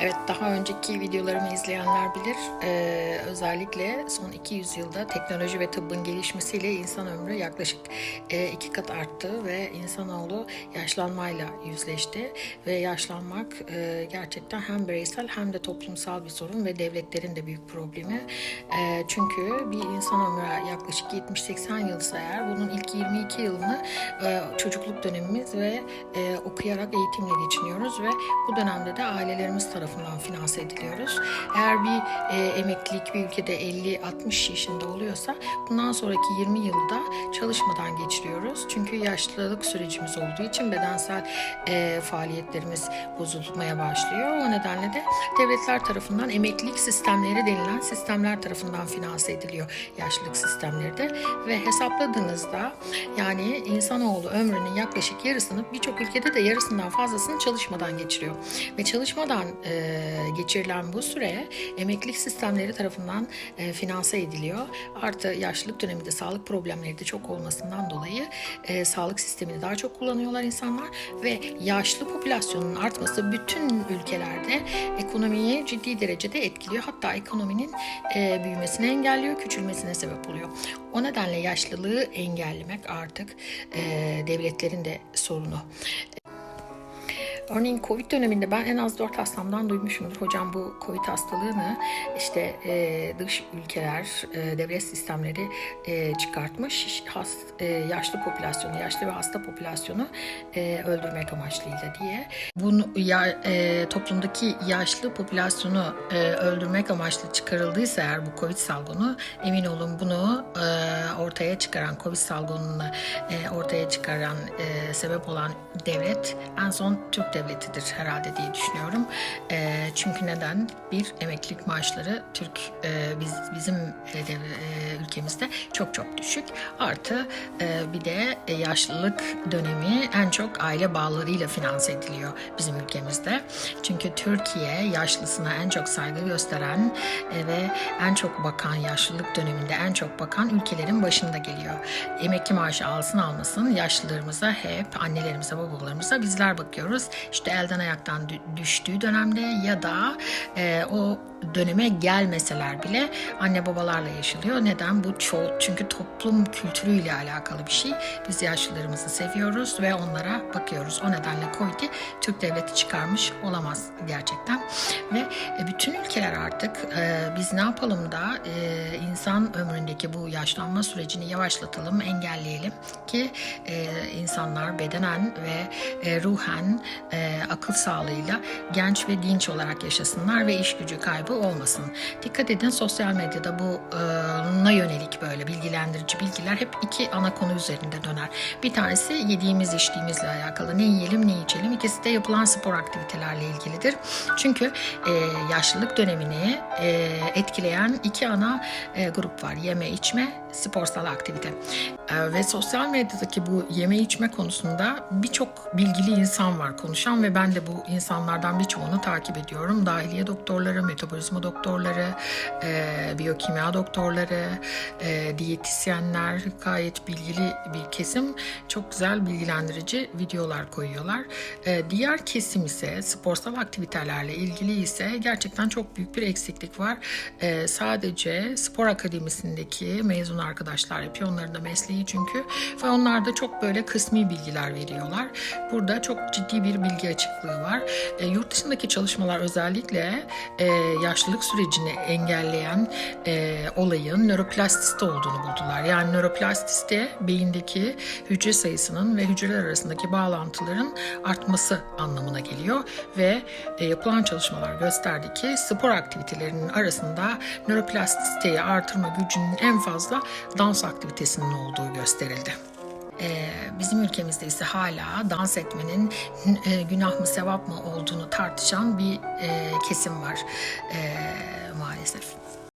Evet, daha önceki videolarımı izleyenler bilir. Ee, özellikle son 200 yılda teknoloji ve tıbbın gelişmesiyle insan ömrü yaklaşık e, iki kat arttı ve insanoğlu yaşlanmayla yüzleşti. Ve yaşlanmak e, gerçekten hem bireysel hem de toplumsal bir sorun ve devletlerin de büyük problemi. E, çünkü bir insan ömrü yaklaşık 70-80 yılsa eğer bunun ilk 22 yılını e, çocukluk dönemimiz ve e, okuyarak eğitimle geçiniyoruz ve bu dönemde de ailelerimiz tarafından finanse ediliyoruz. Eğer bir e, emeklilik bir ülkede 50-60 yaşında oluyorsa bundan sonraki 20 yılda çalışmadan geçiriyoruz. Çünkü yaşlılık sürecimiz olduğu için bedensel e, faaliyetlerimiz bozulmaya başlıyor. O nedenle de devletler tarafından emeklilik sistemleri denilen sistemler tarafından finanse ediliyor yaşlılık sistemleri de ve hesapladığınızda yani insanoğlu ömrünün yaklaşık yarısını birçok ülkede de yarısından fazlasını çalışmadan geçiriyor. Ve çalışmadan e, geçirilen bu süre emeklilik sistemleri tarafından e, finanse ediliyor. Artı yaşlılık döneminde sağlık problemleri de çok olmasından dolayı e, sağlık sistemini daha çok kullanıyorlar insanlar ve yaşlı popülasyonun artması bütün ülkelerde ekonomiyi ciddi derecede etkiliyor. Hatta ekonominin e, büyümesini engelliyor, küçülmesine sebep oluyor. O nedenle yaşlılığı engellemek artık e, devletlerin de sorunu. Örneğin Covid döneminde ben en az 4 hastamdan duymuşumdur. Hocam bu Covid hastalığını işte e, dış ülkeler, e, devlet sistemleri e, çıkartmış. Has, e, yaşlı popülasyonu, yaşlı ve hasta popülasyonu e, öldürmek amaçlıyla diye. Bunu ya, e, toplumdaki yaşlı popülasyonu e, öldürmek amaçlı çıkarıldıysa eğer bu Covid salgını emin olun bunu e, ortaya çıkaran Covid salgınını e, ortaya çıkaran e, sebep olan devlet en son Türk devletidir herhalde diye düşünüyorum. E, çünkü neden? Bir emeklilik maaşları Türk e, biz bizim e, dev, e, ülkemizde çok çok düşük. Artı e, bir de e, yaşlılık dönemi en çok aile bağlarıyla finanse ediliyor bizim ülkemizde. Çünkü Türkiye yaşlısına en çok saygı gösteren e, ve en çok bakan yaşlılık döneminde en çok bakan ülkelerin başında geliyor. Emekli maaşı alsın almasın yaşlılarımıza hep annelerimize babalarımıza bizler bakıyoruz. İşte elden ayaktan dü- düştüğü dönemde ya da e, o döneme gelmeseler bile anne babalarla yaşanıyor. Neden? Bu çoğu çünkü toplum kültürüyle alakalı bir şey. Biz yaşlılarımızı seviyoruz ve onlara bakıyoruz. O nedenle Covid'i Türk devleti çıkarmış olamaz gerçekten. Ve e, bütün ülkeler artık e, biz ne yapalım da e, insan ömründeki bu yaşlanma sürecini yavaşlatalım, engelleyelim ki e, insanlar bedenen ve e, ruhen e, akıl sağlığıyla genç ve dinç olarak yaşasınlar ve iş gücü kaybı olmasın. Dikkat edin sosyal medyada bu e, yönelik böyle bilgilendirici bilgiler hep iki ana konu üzerinde döner. Bir tanesi yediğimiz içtiğimizle alakalı ne yiyelim ne içelim. İkisi de yapılan spor aktivitelerle ilgilidir. Çünkü e, yaşlılık dönemini e, etkileyen iki ana e, grup var. Yeme içme, sporsal aktivite. E, ve sosyal medyadaki bu yeme içme konusunda birçok bilgili insan var konuşan ve ben de bu insanlardan birçoğunu takip ediyorum. Dahiliye doktorları, metabolizma doktorları, e, biyokimya doktorları, e, diyetisyenler gayet bilgili bir kesim. Çok güzel bilgilendirici videolar koyuyorlar. E, diğer kesim ise sporsal aktivitelerle ilgili ise gerçekten çok büyük bir eksiklik var. E, sadece spor akademisindeki mezun arkadaşlar yapıyor. Onların da mesleği çünkü. Ve onlar da çok böyle kısmi bilgiler veriyorlar. Burada çok ciddi bir bilgi açıklığı var. E, yurt dışındaki çalışmalar özellikle e, yaşlılık sürecini engelleyen e, olayın nöroplastisite olduğunu buldular. Yani nöroplastisite beyindeki hücre sayısının ve hücreler arasındaki bağlantıların artması anlamına geliyor ve e, yapılan çalışmalar gösterdi ki spor aktivitelerinin arasında nöroplastisiteyi artırma gücünün en fazla dans aktivitesinin olduğu gösterildi. Ee, bizim ülkemizde ise hala dans etmenin e, günah mı sevap mı olduğunu tartışan bir e, kesim var e, maalesef.